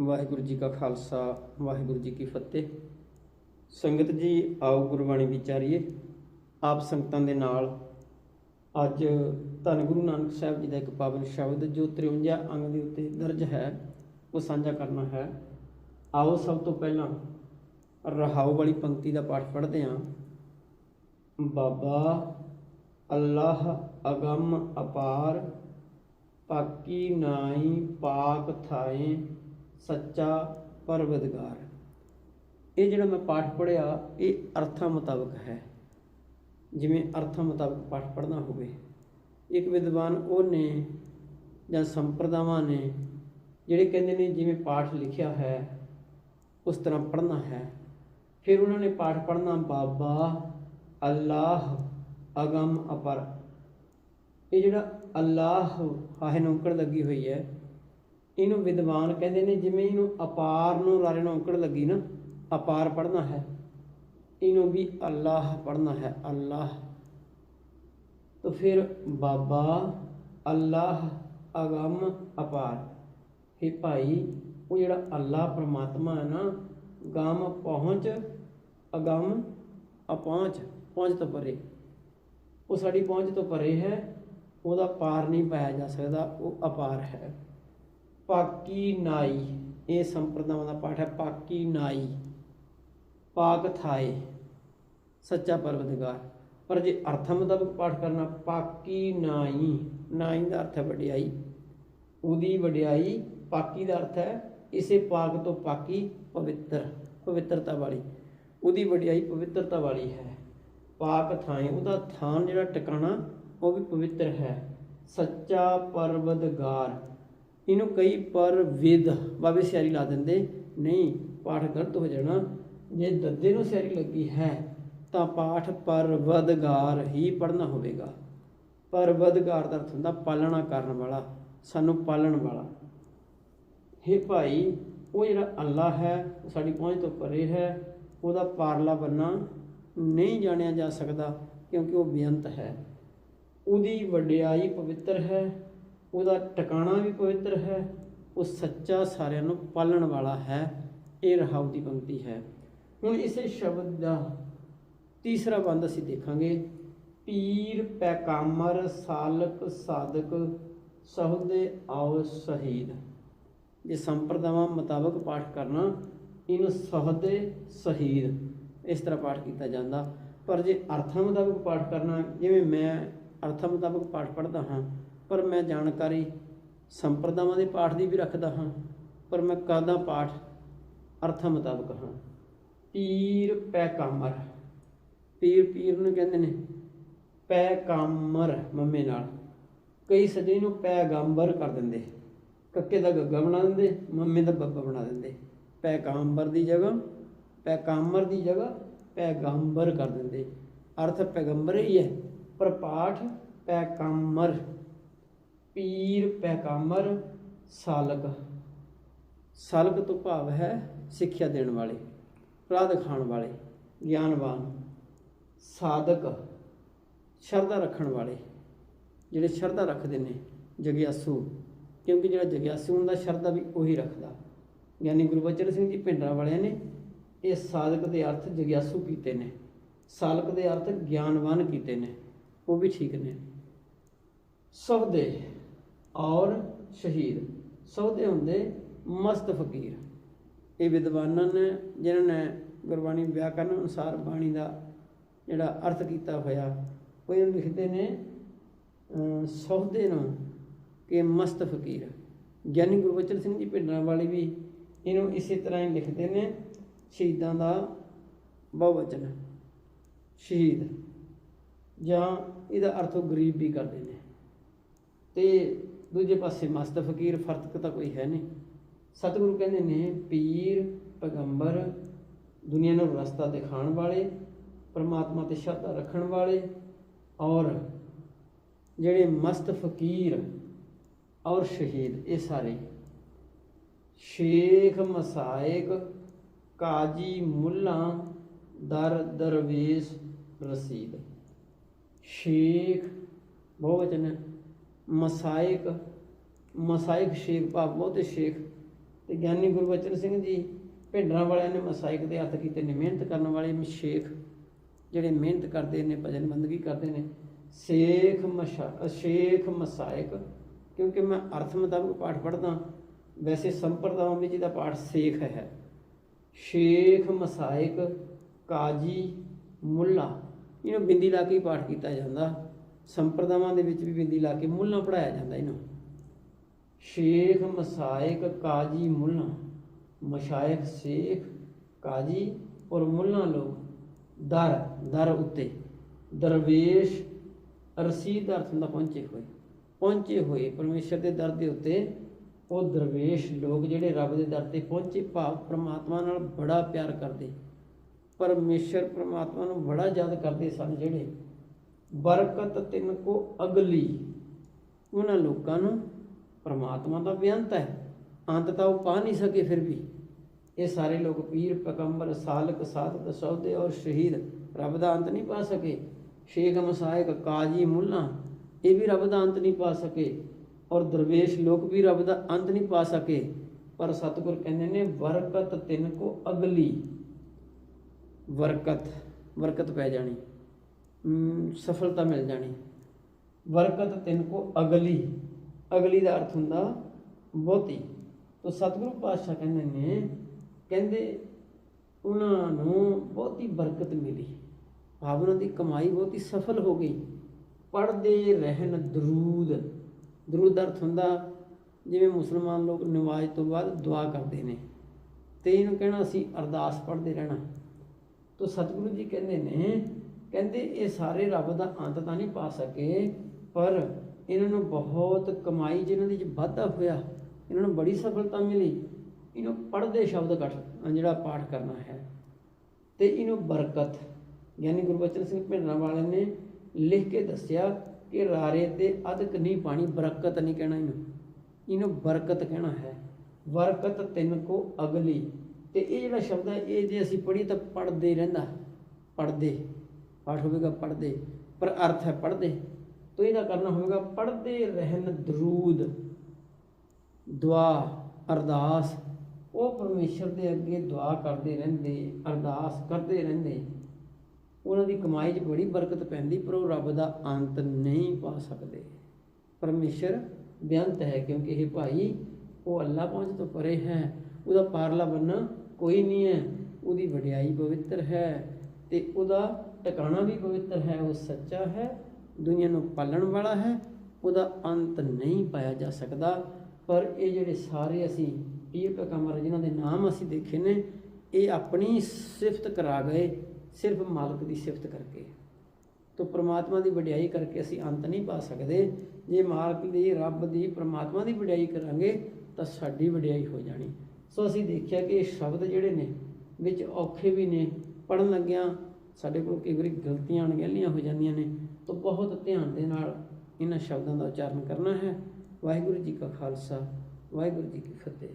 ਵਾਹਿਗੁਰੂ ਜੀ ਕਾ ਖਾਲਸਾ, ਵਾਹਿਗੁਰੂ ਜੀ ਕੀ ਫਤਿਹ। ਸੰਗਤ ਜੀ, ਆਓ ਗੁਰਬਾਣੀ ਵਿਚਾਰੀਏ। ਆਪ ਸੰਗਤਾਂ ਦੇ ਨਾਲ ਅੱਜ ਧੰਨ ਗੁਰੂ ਨਾਨਕ ਸਾਹਿਬ ਜੀ ਦਾ ਇੱਕ ਪਾਵਨ ਸ਼ਬਦ ਜੋ 53 ਅੰਗ ਦੇ ਉੱਤੇ ਦਰਜ ਹੈ, ਉਹ ਸਾਂਝਾ ਕਰਨਾ ਹੈ। ਆਓ ਸਭ ਤੋਂ ਪਹਿਲਾਂ ਰਹਾਉ ਵਾਲੀ ਪੰਕਤੀ ਦਾ ਪਾਠ ਪੜ੍ਹਦੇ ਹਾਂ। ਬਾਬਾ ਅੱਲਾਹ ਅਗੰਮ ਅਪਾਰ, ਪਾਕੀ ਨਾਈ ਪਾਕ ਥਾਏ। ਸੱਚਾ ਪਰਵਦਗਾਰ। ਇਹ ਜਿਹੜਾ ਮੈਂ ਪਾਠ ਪੜਿਆ ਇਹ ਅਰਥਾਂ ਮੁਤਾਬਕ ਹੈ। ਜਿਵੇਂ ਅਰਥਾਂ ਮੁਤਾਬਕ ਪਾਠ ਪੜ੍ਹਨਾ ਹੋਵੇ। ਇੱਕ ਵਿਦਵਾਨ ਉਹ ਨੇ ਜਾਂ ਸੰਪਰਦਾਵਾਂ ਨੇ ਜਿਹੜੇ ਕਹਿੰਦੇ ਨੇ ਜਿਵੇਂ ਪਾਠ ਲਿਖਿਆ ਹੈ, ਉਸ ਤਰ੍ਹਾਂ ਪੜ੍ਹਨਾ ਹੈ। ਫਿਰ ਉਹਨਾਂ ਨੇ ਪਾਠ ਪੜ੍ਹਨਾ, ਬਾਬਾ ਅੱਲਾਹ ਅਗਮ ਅਪਰ। ਇਹ ਜਿਹੜਾ ਅੱਲਾਹ ਹਾਹੇ ਨੂੰ ਲੱਗੀ ਹੋਈ ਹੈ ਇਹਨੂੰ ਵਿਦਵਾਨ ਕਹਿੰਦੇ ਨੇ, ਜਿਵੇਂ ਇਹਨੂੰ ਅਪਾਰ ਨੂੰ ਲਾਰੇ ਨੂੰ ਔਂਕੜ ਲੱਗੀ ਨਾ, ਅਪਾਰ ਪੜ੍ਹਨਾ ਹੈ। ਇਹਨੂੰ ਵੀ ਅੱਲਾਹ ਪੜ੍ਹਨਾ ਹੈ, ਅੱਲਾਹ। ਤਾਂ ਫਿਰ ਬਾਬਾ ਅੱਲਾਹ ਅਗਮ ਅਪਾਰ। ਇਹ ਭਾਈ, ਉਹ ਜਿਹੜਾ ਅੱਲਾਹ ਪ੍ਰਮਾਤਮਾ ਹੈ ਨਾ ਗਮ ਪਹੁੰਚ, ਅਗਮ ਅਪਹੁੰਚ, ਪਹੁੰਚ ਤੋਂ ਪਰੇ। ਉਹ ਸਾਡੀ ਪਹੁੰਚ ਤੋਂ ਪਰੇ ਹੈ, ਉਹਦਾ ਪਾਰ ਨਹੀਂ ਪਾਇਆ ਜਾ ਸਕਦਾ, ਉਹ ਅਪਾਰ ਹੈ। ਪਾਕੀ ਨਾਈ, ਇਹ ਸੰਪਰਦਾਵਾਂ ਦਾ ਪਾਠ ਹੈ, ਪਾਕੀ ਨਾਈ, ਪਾਕ ਥਾਏ, ਸੱਚਾ ਪਰਵਦਗਾਰ ਪਰ ਜੇ ਅਰਥ ਮੁਤਾਬਕ ਪਾਠ ਕਰਨਾ, ਪਾਕੀ ਨਾਈ ਨਾਈ ਦਾ ਅਰਥ ਹੈ ਵਡਿਆਈ, ਉਹਦੀ ਵਡਿਆਈ ਪਾਕੀ ਦਾ ਅਰਥ ਹੈ, ਇਸੇ ਪਾਕ ਤੋਂ ਪਾਕੀ ਪਵਿੱਤਰ, ਪਵਿੱਤਰਤਾ ਵਾਲੀ। ਉਹਦੀ ਵਡਿਆਈ ਪਵਿੱਤਰਤਾ ਵਾਲੀ ਹੈ। ਪਾਕ ਥਾਂ ਉਹਦਾ ਥਾਂ ਜਿਹੜਾ ਟਿਕਾਣਾ, ਉਹ ਵੀ ਪਵਿੱਤਰ ਹੈ। ਸੱਚਾ ਪਰਵਦਗਾਰ ਇਹਨੂੰ ਕਈ ਪਰ ਵਿਦ ਬਾਬੇ ਸਿਆਰੀ ਲਾ ਦਿੰਦੇ, ਨਹੀਂ, ਪਾਠ ਗਲਤ ਹੋ ਜਾਣਾ। ਜੇ ਦੱਦੇ ਨੂੰ ਸਿਆਰੀ ਲੱਗੀ ਹੈ, ਤਾਂ ਪਾਠ ਪਰਵਦਗਾਰ ਹੀ ਪੜਨਾ ਹੋਵੇਗਾ। ਪਰਵਦਗਾਰ ਦਾ ਅਰਥ ਹੁੰਦਾ ਪਾਲਣਾ ਕਰਨ ਵਾਲਾ, ਸਾਨੂੰ ਪਾਲਣ ਵਾਲਾ। ਹੇ ਭਾਈ, ਉਹ ਜਿਹੜਾ ਅੱਲਾ ਹੈ, ਉਹ ਸਾਡੀ ਪਹੁੰਚ ਤੋਂ ਪਰੇ ਹੈ, ਉਹਦਾ ਪਾਰਲਾ ਬੰਨਾ ਨਹੀਂ ਜਾਣਿਆ ਜਾ ਸਕਦਾ, ਕਿਉਂਕਿ ਉਹ ਬੇਅੰਤ ਹੈ। ਉਹਦੀ ਵਡਿਆਈ ਪਵਿੱਤਰ ਹੈ ਉਹਦਾ ਟਿਕਾਣਾ ਵੀ ਪਵਿੱਤਰ ਹੈ, ਉਹ ਸੱਚਾ ਸਾਰਿਆਂ ਨੂੰ ਪਾਲਣ ਵਾਲਾ ਹੈ, ਇਹ ਰਹਾਉ ਦੀ ਪੰਕਤੀ ਹੈ। ਹੁਣ ਇਸੇ ਸ਼ਬਦ ਦਾ ਤੀਸਰਾ ਬੰਦ ਅਸੀਂ ਦੇਖਾਂਗੇ। ਪੀਰ ਪੈਕਾਮਰ ਸਾਲਕ, ਸਾਧਕ ਸਹੁਦੇ ਆਓ ਸ਼ਹੀਦ। ਜੇ ਸੰਪਰਦਾਵਾਂ ਮੁਤਾਬਕ ਪਾਠ ਕਰਨਾ ਇਹਨੂੰ ਸਹੁਦੇ ਸ਼ਹੀਦ, ਇਸ ਤਰ੍ਹਾਂ ਪਾਠ ਕੀਤਾ ਜਾਂਦਾ। ਪਰ ਜੇ ਅਰਥਾਂ ਮੁਤਾਬਕ ਪਾਠ ਕਰਨਾ, ਜਿਵੇਂ ਮੈਂ ਅਰਥਾਂ ਮੁਤਾਬਕ ਪਾਠ ਪੜ੍ਹਦਾ ਹਾਂ ਪਰ ਮੈਂ ਜਾਣਕਾਰੀ ਸੰਪਰਦਾਵਾਂ ਦੇ ਪਾਠ ਦੀ ਵੀ ਰੱਖਦਾ ਹਾਂ, ਪਰ ਮੈਂ ਕਰਦਾ ਪਾਠ ਅਰਥਾਂ ਮੁਤਾਬਕ ਹਾਂ? ਪੀਰ ਪੈ ਪੀਰ ਪੀਰ ਨੂੰ ਕਹਿੰਦੇ ਨੇ, ਪੈ ਮੰਮੇ ਨਾਲ। ਕਈ ਸੱਜੇ ਨੂੰ ਪੈਗੰਬਰ ਕਰ ਦਿੰਦੇ। ਕੱਕੇ ਦਾ ਗੱਗਾ ਬਣਾ ਦਿੰਦੇ, ਮੰਮੇ ਦਾ ਬੱਬਾ ਬਣਾ ਦਿੰਦੇ। ਪੈਗੰਬਰ ਦੀ ਜਗ੍ਹਾ ਪੈਗੰਬਰ ਦੀ ਜਗ੍ਹਾ ਪੈਗੰਬਰ ਕਰ ਦਿੰਦੇ। ਅਰਥ ਪੈਗੰਬਰ ਹੀ ਹੈ, ਪਰ ਪਾਠ ਪੈਗੰਬਰ ਪੀਰ ਪੈਗੰਬਰ ਸਾਲਕ। ਸਾਲਕ ਤੋਂ ਭਾਵ ਹੈ ਸਿੱਖਿਆ ਦੇਣ ਵਾਲੇ, ਰਾਹ ਦਿਖਾਉਣ ਵਾਲੇ, ਗਿਆਨਵਾਨ, ਸਾਧਕ, ਸ਼ਰਧਾ ਰੱਖਣ ਵਾਲੇ। ਜਿਹੜੇ ਸ਼ਰਧਾ ਰੱਖਦੇ ਨੇ ਜਗਿਆਸੂ, ਕਿਉਂਕਿ ਜਿਹੜਾ ਜਗਿਆਸੂ ਹੁੰਦਾ, ਸ਼ਰਧਾ ਵੀ ਉਹੀ ਰੱਖਦਾ। ਯਾਨੀ ਗੁਰੂ ਬਚਨ ਸਿੰਘ ਜੀ ਪਿੰਡਰਾ ਵਾਲਿਆਂ ਨੇ ਇਹ ਸਾਧਕ ਦੇ ਅਰਥ ਜਗਿਆਸੂ ਕੀਤੇ ਨੇ। ਸਾਲਕ ਦੇ ਅਰਥ ਗਿਆਨਵਾਨ ਕੀਤੇ ਨੇ। ਉਹ ਵੀ ਠੀਕ ਨੇ। ਸਭ ਦੇ ਔਰ ਸ਼ਹੀਦ। ਸੌਦੇ ਹੁੰਦੇ ਮਸਤ ਫਕੀਰ। ਇਹ ਵਿਦਵਾਨਾਂ ਨੇ, ਜਿਨ੍ਹਾਂ ਨੇ ਗੁਰਬਾਣੀ ਵਿਆਕਰਨ ਅਨੁਸਾਰ ਬਾਣੀ ਦਾ ਜਿਹੜਾ ਅਰਥ ਕੀਤਾ ਹੋਇਆ, ਉਹ ਇਹ ਲਿਖਦੇ ਨੇ, ਅਹ ਸੌਦੇ ਨੂੰ ਕਿ ਮਸਤ ਫਕੀਰ। ਗਿਆਨੀ ਗੁਰਬਚਨ ਸਿੰਘ ਜੀ ਪਿੰਡਰਾਂ ਵਾਲੇ ਵੀ ਇਹਨੂੰ ਇਸੇ ਤਰ੍ਹਾਂ ਹੀ ਲਿਖਦੇ ਨੇ, ਸ਼ਹੀਦਾਂ ਦਾ ਬਹੁਵਚਨ, ਸ਼ਹੀਦ। ਜਾਂ ਇਹਦਾ ਅਰਥ ਉਹ ਗਰੀਬ ਵੀ ਕਰਦੇ ਨੇ। ਤੇ ਦੂਜੇ ਪਾਸੇ ਮਸਤ ਫਕੀਰ ਫਰਤਕ ਤਾਂ ਕੋਈ ਹੈ ਨਹੀਂ। ਸਤਿਗੁਰੂ ਕਹਿੰਦੇ ਨੇ, ਪੀਰ, ਪੈਗੰਬਰ ਦੁਨੀਆ ਨੂੰ ਰਸਤਾ ਦਿਖਾਉਣ ਵਾਲੇ, ਪਰਮਾਤਮਾ ਤੇ ਸ਼ਰਧਾ ਰੱਖਣ ਵਾਲੇ ਔਰ ਜਿਹੜੇ ਮਸਤ ਫਕੀਰ ਔਰ ਸ਼ਹੀਦ, ਇਹ ਸਾਰੇ। ਸ਼ੇਖ, ਮਸਾਇਕ, ਕਾਜੀ, ਮੁੱਲਾ, ਦਰ, ਦਰਵੇਸ਼, ਰਸੀਦ। ਸ਼ੇਖ ਬਹੁਵਚਨ ਹੈ। ਮਸਾਇਕ ਮਸਾਇਕ ਸ਼ੇਖ, ਭਾਵ ਬਹੁਤੇ ਸ਼ੇਖ ਤੇ ਗਿਆਨੀ ਗੁਰਬਚਨ ਸਿੰਘ ਜੀ ਭਿੰਡਰਾਂ ਵਾਲਿਆਂ ਨੇ ਮਸਾਇਕ ਦੇ ਹੱਥ ਕੀਤੇ ਨੇ, ਮਿਹਨਤ ਕਰਨ ਵਾਲੇ ਮਸ਼ੇਖ ਜਿਹੜੇ ਮਿਹਨਤ ਕਰਦੇ ਨੇ, ਭਜਨ ਬੰਦਗੀ ਕਰਦੇ ਨੇ, ਸ਼ੇਖ ਮਸ਼ਾ, ਸ਼ੇਖ ਮਸਾਇਕ, ਕਿਉਂਕਿ ਮੈਂ ਅਰਥ ਮੁਤਾਬਕ ਪਾਠ ਪੜ੍ਹਦਾ, ਵੈਸੇ ਸੰਪਰਦਾਵਾਂ ਵਿੱਚ ਇਹਦਾ ਪਾਠ ਸੇਖ ਹੈ। ਸ਼ੇਖ ਮਸਾਇਕ, ਕਾਜੀ, ਮੁੱਲਾ, ਇਹਨੂੰ ਬਿੰਦੀ ਲਾ ਕੇ ਹੀ ਪਾਠ ਕੀਤਾ ਜਾਂਦਾ। ਸੰਪਰਦਾਵਾਂ ਦੇ ਵਿੱਚ ਵੀ ਬਿੰਦੀ ਲਾ ਕੇ ਮੁੱਲਾਂ ਪੜਾਇਆ ਜਾਂਦਾ ਇਹਨੂੰ। ਸ਼ੇਖ ਮਸਾਇਕ ਕਾਜੀ, ਮੁੱਲਾਂ ਮਸ਼ਾਇਖ, ਸ਼ੇਖ, ਕਾਜੀ ਔਰ ਮੁੱਲਾਂ ਲੋਕ ਦਰ ਦਰ ਉੱਤੇ। ਦਰਵੇਸ਼, ਰਸੀਦ ਦਾ ਅਰਥ ਹੁੰਦਾ ਪਹੁੰਚੇ ਹੋਏ। ਪਹੁੰਚੇ ਹੋਏ, ਪਰਮੇਸ਼ਰ ਦੇ ਦਰ ਦੇ ਉੱਤੇ ਉਹ ਦਰਵੇਸ਼ ਲੋਕ ਜਿਹੜੇ ਰੱਬ ਦੇ ਦਰ ਤੇ ਪਹੁੰਚੇ, ਭਾਵ ਪ੍ਰਮਾਤਮਾ ਨਾਲ ਬੜਾ ਪਿਆਰ ਕਰਦੇ। ਪਰਮੇਸ਼ਰ ਪ੍ਰਮਾਤਮਾ ਨੂੰ ਬੜਾ ਯਾਦ ਕਰਦੇ ਸਨ ਜਿਹੜੇ ਬਰਕਤ ਤਿੰਨ ਕੋ ਅਗਲੀ। ਉਹਨਾਂ ਲੋਕਾਂ ਨੂੰ ਪ੍ਰਮਾਤਮਾ ਦਾ ਬੇਅੰਤ ਹੈ। ਅੰਤ ਤਾਂ ਉਹ ਪਾ ਨਹੀਂ ਸਕੇ ਫਿਰ ਵੀ। ਇਹ ਸਾਰੇ ਲੋਕ ਪੀਰ, ਪੈਗੰਬਰ, ਸਾਲਕ, ਸਾਧਕ, ਸੌਦੇ ਔਰ ਸ਼ਹੀਦ ਰੱਬ ਦਾ ਅੰਤ ਨਹੀਂ ਪਾ ਸਕੇ। ਸ਼ੇਖ, ਮਸਾਇਕ, ਕਾਜੀ, ਮੁੱਲਾ, ਇਹ ਵੀ ਰੱਬ ਦਾ ਅੰਤ ਨਹੀਂ ਪਾ ਸਕੇ। ਔਰ ਦਰਵੇਸ਼ ਲੋਕ ਵੀ ਰੱਬ ਦਾ ਅੰਤ ਨਹੀਂ ਪਾ ਸਕੇ। ਪਰ ਸਤਿਗੁਰ ਕਹਿੰਦੇ ਨੇ, ਬਰਕਤ ਤਿੰਨ ਕੋ ਅਗਲੀ। ਬਰਕਤ ਬਰਕਤ ਪੈ ਜਾਣੀ। ਸਫਲਤਾ ਮਿਲ ਜਾਣੀ। ਬਰਕਤ ਤਿੰਨ ਕੋ ਅਗਲੀ। ਅਗਲੀ ਦਾ ਅਰਥ ਹੁੰਦਾ ਬਹੁਤੀ। ਤੋ ਸਤਿਗੁਰੂ ਪਾਤਸ਼ਾਹ ਕਹਿੰਦੇ ਨੇ, ਕਹਿੰਦੇ ਉਹਨਾਂ ਨੂੰ ਬਹੁਤੀ ਬਰਕਤ ਮਿਲੀ। ਭਾਵ ਉਹਨਾਂ ਦੀ ਕਮਾਈ ਬਹੁਤੀ ਸਫਲ ਹੋ ਗਈ। ਪੜਦੇ ਰਹਿਣ ਦਰੂਦ। ਦਰੂਦ ਅਰਥ ਹੁੰਦਾ, ਜਿਵੇਂ ਮੁਸਲਮਾਨ ਲੋਕ ਨਮਾਜ਼ ਤੋਂ ਬਾਅਦ ਦੁਆ ਕਰਦੇ ਨੇ। ਤੇ ਇਹਨੂੰ ਕਹਿਣਾ ਸੀ ਅਰਦਾਸ ਪੜ੍ਹਦੇ ਰਹਿਣਾ। ਤੋ ਸਤਿਗੁਰੂ ਜੀ ਕਹਿੰਦੇ ਨੇ ਕਹਿੰਦੇ ਇਹ ਸਾਰੇ ਰੱਬ ਦਾ ਅੰਤ ਤਾਂ ਨਹੀਂ ਪਾ ਸਕੇ, ਪਰ ਇਹਨਾਂ ਨੂੰ ਬਹੁਤ ਕਮਾਈ ਜਿਨ੍ਹਾਂ ਦੀ ਚ ਵਾਧਾ ਹੋਇਆ, ਇਹਨਾਂ ਨੂੰ ਬੜੀ ਸਫਲਤਾ ਮਿਲੀ। ਇਹਨੂੰ ਪੜ੍ਹਦੇ ਸ਼ਬਦ ਕੱਟ ਜਿਹੜਾ ਪਾਠ ਕਰਨਾ ਹੈ, ਤੇ ਇਹਨੂੰ ਬਰਕਤ, ਯਾਨੀ ਗੁਰਬਚਨ ਸਿੰਘ ਭਿੰਡਰਾਂ ਵਾਲੇ ਨੇ ਲਿਖ ਕੇ ਦੱਸਿਆ ਕਿ ਰਾਰੇ ਤੇ ਅਦਕ ਨਹੀਂ ਪਾਣੀ, ਬਰਕਤ ਨਹੀਂ ਕਹਿਣਾ ਇਹਨੂੰ। ਇਹਨੂੰ ਬਰਕਤ ਕਹਿਣਾ ਹੈ। ਬਰਕਤ ਤਿੰਨ ਕੋ ਅਗਲੀ। ਤੇ ਇਹ ਜਿਹੜਾ ਸ਼ਬਦ ਹੈ, ਇਹ ਜੇ ਅਸੀਂ ਪੜ੍ਹੀ ਤਾਂ ਪੜ੍ਹਦੇ ਰਹਿੰਦਾ, ਪੜ੍ਹਦੇ। ਪਾਠ ਹੋਵੇਗਾ ਪੜ੍ਹਦੇ, ਪਰ ਅਰਥ ਹੈ ਪੜ੍ਹਦੇ। ਤੋਂ ਇਹਦਾ ਕਰਨਾ ਹੋਵੇਗਾ ਪੜ੍ਹਦੇ ਰਹਿਣ ਦਰੂਦ। ਦੁਆ, ਅਰਦਾਸ। ਉਹ ਪਰਮੇਸ਼ਰ ਦੇ ਅੱਗੇ ਦੁਆ ਕਰਦੇ ਰਹਿੰਦੇ, ਅਰਦਾਸ ਕਰਦੇ ਰਹਿੰਦੇ। ਉਹਨਾਂ ਦੀ ਕਮਾਈ 'ਚ ਬੜੀ ਬਰਕਤ ਪੈਂਦੀ, ਪਰ ਉਹ ਰੱਬ ਦਾ ਅੰਤ ਨਹੀਂ ਪਾ ਸਕਦੇ। ਪਰਮੇਸ਼ਰ ਬੇਅੰਤ ਹੈ, ਕਿਉਂਕਿ ਇਹ ਭਾਈ ਉਹ ਅੱਲਾ ਪਹੁੰਚ ਤੋਂ ਪਰੇ ਹੈ। ਉਹਦਾ ਪਾਰਲਾ ਬੰਨਾ ਕੋਈ ਨਹੀਂ ਹੈ। ਉਹਦੀ ਵਡਿਆਈ ਪਵਿੱਤਰ ਹੈ ਤੇ ਉਹਦਾ ਟਿਕਾਣਾ ਵੀ ਪਵਿੱਤਰ ਹੈ, ਉਹ ਸੱਚਾ ਹੈ, ਦੁਨੀਆ ਨੂੰ ਪਾਲਣ ਵਾਲਾ ਹੈ, ਉਹਦਾ ਅੰਤ ਨਹੀਂ ਪਾਇਆ ਜਾ ਸਕਦਾ। ਪਰ ਇਹ ਜਿਹੜੇ ਸਾਰੇ ਅਸੀਂ ਪੀਰ ਪੈਗੰਬਰ ਜਿਨ੍ਹਾਂ ਦੇ ਨਾਮ ਅਸੀਂ ਦੇਖੇ ਨੇ, ਇਹ ਆਪਣੀ ਸਿਫਤ ਕਰਾ ਗਏ, ਸਿਰਫ ਮਾਲਕ ਦੀ ਸਿਫਤ ਕਰਕੇ। ਤੋ ਪ੍ਰਮਾਤਮਾ ਦੀ ਵਡਿਆਈ ਕਰਕੇ ਅਸੀਂ ਅੰਤ ਨਹੀਂ ਪਾ ਸਕਦੇ। ਜੇ ਮਾਲਕ ਦੀ, ਰੱਬ ਦੀ, ਪ੍ਰਮਾਤਮਾ ਦੀ ਵਡਿਆਈ ਕਰਾਂਗੇ, ਤਾਂ ਸਾਡੀ ਵਡਿਆਈ ਹੋ ਜਾਣੀ। ਸੋ ਅਸੀਂ ਦੇਖਿਆ ਕਿ ਇਹ ਸ਼ਬਦ ਜਿਹੜੇ ਨੇ, ਵਿੱਚ ਔਖੇ ਵੀ ਨੇ ਪੜਨ ਲੱਗਿਆਂ ਸਾਡੇ ਕੋਲ ਕਈ ਵਾਰੀ ਗਲਤੀਆਂ ਅਣਗਹਿਲੀਆਂ ਹੋ ਜਾਂਦੀਆਂ ਨੇ, ਤਾਂ ਬਹੁਤ ਧਿਆਨ ਦੇ ਨਾਲ ਇਹਨਾਂ ਸ਼ਬਦਾਂ ਦਾ ਉਚਾਰਨ ਕਰਨਾ ਹੈ। ਵਾਹਿਗੁਰੂ ਜੀ ਕਾ ਖਾਲਸਾ, ਵਾਹਿਗੁਰੂ ਜੀ ਕੀ ਫਤਿਹ।